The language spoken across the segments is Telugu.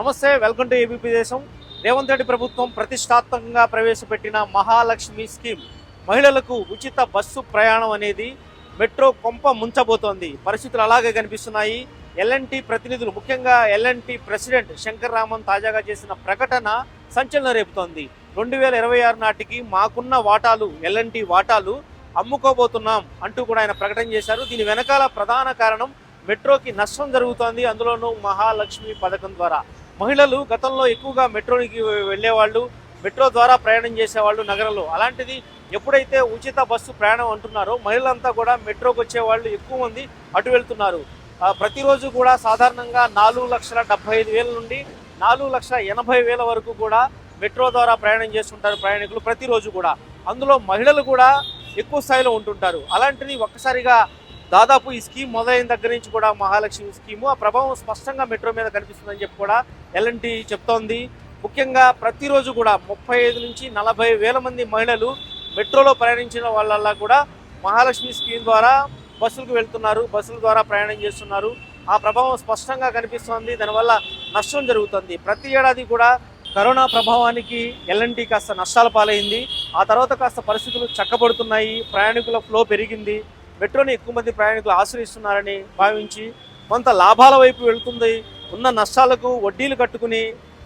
నమస్తే వెల్కమ్ టు ఏబీపీ దేశం. రేవంత్ రెడ్డి ప్రభుత్వం ప్రతిష్టాత్మకంగా ప్రవేశపెట్టిన మహాలక్ష్మి స్కీమ్ మహిళలకు ఉచిత బస్సు ప్రయాణం అనేది మెట్రో కొంప ముంచబోతోంది. పరిస్థితులు అలాగే కనిపిస్తున్నాయి. ఎల్ఎన్టీ ప్రతినిధులు ముఖ్యంగా ఎల్ఎన్టీ ప్రెసిడెంట్ శంకర్ రామన్ తాజాగా చేసిన ప్రకటన సంచలనం రేపుతోంది. రెండు వేల ఇరవై ఆరు నాటికి మాకున్న వాటాలు ఎల్ఎన్టీ వాటాలు అమ్ముకోబోతున్నాం అంటూ కూడా ఆయన ప్రకటన చేశారు. దీని వెనకాల ప్రధాన కారణం మెట్రోకి నష్టం జరుగుతోంది. అందులోనూ మహాలక్ష్మి పథకం ద్వారా. మహిళలు గతంలో ఎక్కువగా మెట్రోకి వెళ్ళేవాళ్ళు మెట్రో ద్వారా ప్రయాణం చేసేవాళ్ళు నగరంలో. అలాంటిది ఎప్పుడైతే ఉచిత బస్సు ప్రయాణం అంటున్నారో మహిళలంతా కూడా మెట్రోకి వచ్చే వాళ్ళు ఎక్కువ మంది అటు వెళ్తున్నారు. ప్రతిరోజు కూడా సాధారణంగా నాలుగు లక్షల డెబ్బై ఐదు వేల నుండి నాలుగు లక్షల ఎనభై వేల వరకు కూడా మెట్రో ద్వారా ప్రయాణం చేస్తుంటారు ప్రయాణికులు ప్రతిరోజు కూడా. అందులో మహిళలు కూడా ఎక్కువ స్థాయిలో ఉంటుంటారు. అలాంటిది ఒక్కసారిగా దాదాపు ఈ స్కీమ్ మొదలైన దగ్గర నుంచి కూడా మహాలక్ష్మి స్కీము ఆ ప్రభావం స్పష్టంగా మెట్రో మీద కనిపిస్తుందని చెప్పి కూడా ఎల్ఎన్టీ చెప్తోంది. ముఖ్యంగా ప్రతిరోజు కూడా ముప్పై ఐదు నుంచి నలభై వేల మంది మహిళలు మెట్రోలో ప్రయాణించిన వాళ్ళల్లా కూడా మహాలక్ష్మి స్కీమ్ ద్వారా బస్సులకు వెళ్తున్నారు బస్సుల ద్వారా ప్రయాణం చేస్తున్నారు. ఆ ప్రభావం స్పష్టంగా కనిపిస్తోంది. దానివల్ల నష్టం జరుగుతుంది. ప్రతి ఏడాది కూడా కరోనా ప్రభావానికి ఎల్ఎన్టీ కాస్త నష్టాల పాలైంది. ఆ తర్వాత కాస్త పరిస్థితులు చక్కబడుతున్నాయి. ప్రయాణికుల ఫ్లో పెరిగింది. మెట్రోని ఎక్కువ మంది ప్రయాణికులు ఆశ్రయిస్తున్నారని భావించి కొంత లాభాల వైపు వెళుతుంది. ఉన్న నష్టాలకు వడ్డీలు కట్టుకుని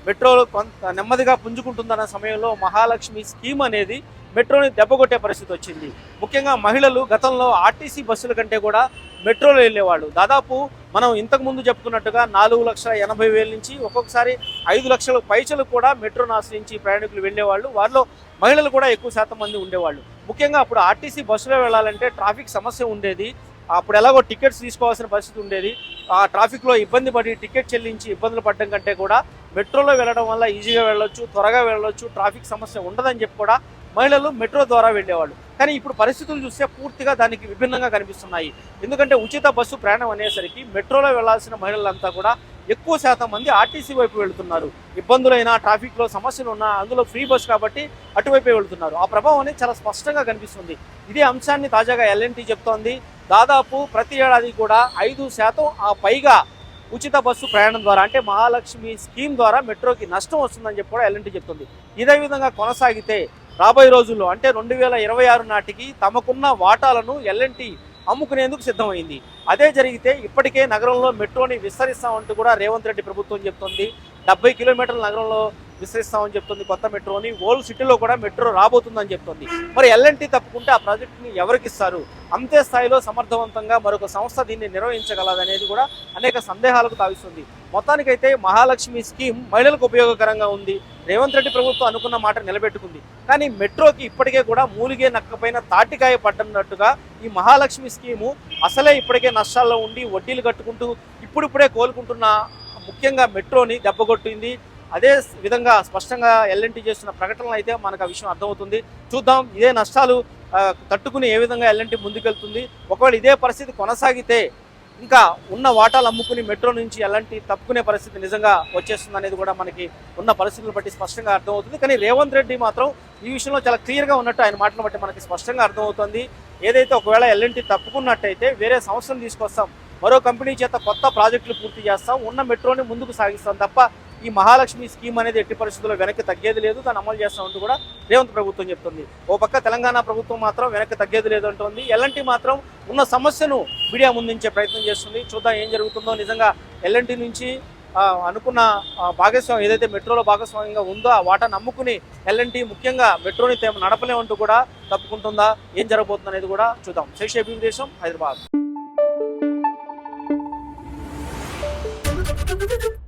మెట్రోలో కొంత నెమ్మదిగా పుంజుకుంటుందన్న సమయంలో మహాలక్ష్మి స్కీమ్ అనేది మెట్రోని దెబ్బకొట్టే పరిస్థితి వచ్చింది. ముఖ్యంగా మహిళలు గతంలో ఆర్టీసీ బస్సుల కంటే కూడా మెట్రోలో వెళ్ళేవాళ్ళు. దాదాపు మనం ఇంతకుముందు చెప్పుకున్నట్టుగా నాలుగు లక్షల ఎనభై వేల నుంచి ఒక్కొక్కసారి ఐదు లక్షల పైసలు కూడా మెట్రోను ఆశ్రయించి ప్రయాణికులు వెళ్ళేవాళ్ళు. వారిలో మహిళలు కూడా ఎక్కువ శాతం మంది ఉండేవాళ్ళు. ముఖ్యంగా అప్పుడు ఆర్టీసీ బస్సులో వెళ్ళాలంటే ట్రాఫిక్ సమస్య ఉండేది. అప్పుడు ఎలాగో టికెట్స్ తీసుకోవాల్సిన పరిస్థితి ఉండేది. ఆ ట్రాఫిక్లో ఇబ్బంది పడి టికెట్ చెల్లించి ఇబ్బందులు పడడం కంటే కూడా మెట్రోలో వెళ్ళడం వల్ల ఈజీగా వెళ్ళొచ్చు త్వరగా వెళ్ళొచ్చు ట్రాఫిక్ సమస్య ఉండదని చెప్పి కూడా మహిళలు మెట్రో ద్వారా వెళ్ళేవాళ్ళు. కానీ ఇప్పుడు పరిస్థితులు చూస్తే పూర్తిగా దానికి విభిన్నంగా కనిపిస్తున్నాయి. ఎందుకంటే ఉచిత బస్సు ప్రయాణం అనేసరికి మెట్రోలో వెళ్ళాల్సిన మహిళలంతా కూడా ఎక్కువ శాతం మంది ఆర్టీసీ వైపు వెళ్తున్నారు. ఇబ్బందులైనా ట్రాఫిక్లో సమస్యలు ఉన్నా అందులో ఫ్రీ బస్ కాబట్టి అటువైపే వెళ్తున్నారు. ఆ ప్రభావం అనేది చాలా స్పష్టంగా కనిపిస్తుంది. ఇదే అంశాన్ని తాజాగా ఎల్ఎన్టీ చెప్తోంది. దాదాపు ప్రతి ఏడాది కూడా ఐదు శాతం ఆ పైగా ఉచిత బస్సు ప్రయాణం ద్వారా అంటే మహాలక్ష్మి స్కీమ్ ద్వారా మెట్రోకి నష్టం వస్తుందని చెప్పి కూడా ఎల్ఎన్టీ చెప్తుంది. ఇదే విధంగా కొనసాగితే రాబోయే రోజుల్లో అంటే రెండు వేల ఇరవై ఆరు నాటికి తమకున్న వాటాలను ఎల్ఎన్టీ అమ్ముకునేందుకు సిద్ధమైంది. అదే జరిగితే ఇప్పటికే నగరంలో మెట్రోని విస్తరిస్తామంటూ కూడా రేవంత్ రెడ్డి ప్రభుత్వం చెప్తుంది. డెబ్బై కిలోమీటర్ల నగరంలో విస్తరిస్తామని చెప్తుంది కొత్త మెట్రోని. ఓల్డ్ సిటీలో కూడా మెట్రో రాబోతుందని చెప్తుంది. మరి ఎల్ఎన్టీ తప్పుకుంటే ఆ ప్రాజెక్టుని ఎవరికి ఇస్తారు అంతే స్థాయిలో సమర్థవంతంగా మరొక సంస్థ దీన్ని నిర్వహించగలదనేది కూడా అనేక సందేహాలకు తావిస్తుంది. మొత్తానికైతే మహాలక్ష్మి స్కీమ్ మహిళలకు ఉపయోగకరంగా ఉంది. రేవంత్ రెడ్డి ప్రభుత్వం అనుకున్న మాట నిలబెట్టుకుంది. కానీ మెట్రోకి ఇప్పటికే కూడా మూలిగే నక్కపైన తాటికాయ పడ్డన్నట్టుగా ఈ మహాలక్ష్మి స్కీము అసలే ఇప్పటికే నష్టాల్లో ఉండి వడ్డీలు కట్టుకుంటూ ఇప్పుడిప్పుడే కోలుకుంటున్న ముఖ్యంగా మెట్రోని దెబ్బగొట్టింది అదే విధంగా స్పష్టంగా ఎల్ఎన్టీ చేస్తున్న ప్రకటనలు అయితే మనకు ఆ విషయం అర్థమవుతుంది. చూద్దాం ఇదే నష్టాలు తట్టుకుని ఏ విధంగా ఎల్ఎన్టీ ముందుకెళ్తుంది. ఒకవేళ ఇదే పరిస్థితి కొనసాగితే ఇంకా ఉన్న వాటాలు అమ్ముకుని మెట్రో నుంచి ఎలాంటి తప్పుకునే పరిస్థితి నిజంగా వచ్చేస్తుంది అనేది కూడా మనకి ఉన్న పరిస్థితులను బట్టి స్పష్టంగా అర్థమవుతుంది. కానీ రేవంత్ రెడ్డి మాత్రం ఈ విషయంలో చాలా క్లియర్గా ఉన్నట్టు ఆయన మాటను బట్టి మనకి స్పష్టంగా అర్థమవుతుంది. ఏదైతే ఒకవేళ ఎల్ఎన్టీ తప్పుకున్నట్టయితే వేరే సంస్థను తీసుకొస్తాం మరో కంపెనీ చేత కొత్త ప్రాజెక్టులు పూర్తి చేస్తాం. ఉన్న మెట్రోని ముందుకు సాగిస్తాం తప్ప ఈ మహాలక్ష్మి స్కీమ్ అనేది ఎట్టి పరిస్థితుల్లో వెనక్కి తగ్గేది లేదు. దాన్ని అమలు చేస్తామంటూ కూడా రేవంత్ ప్రభుత్వం చెప్తుంది. ఓ పక్క తెలంగాణ ప్రభుత్వం మాత్రం వెనక్కి తగ్గేది లేదు అంటుంది ఎల్ఎన్టీ మాత్రం ఉన్న సమస్యను మీడియా ముందుంచే ప్రయత్నం చేస్తుంది. చూద్దాం ఏం జరుగుతుందో. నిజంగా ఎల్ఎన్టీ నుంచి అనుకున్న భాగస్వామ్యం ఏదైతే మెట్రోలో భాగస్వామ్యంగా ఉందో ఆ వాటా నమ్ముకుని ఎల్ఎన్టీ ముఖ్యంగా మెట్రోని తేమ నడపలేమంటూ కూడా తప్పుకుంటుందా? ఏం జరగబోతుంది అనేది కూడా చూద్దాం. శేషేపీ దేశం హైదరాబాద్. Thank you.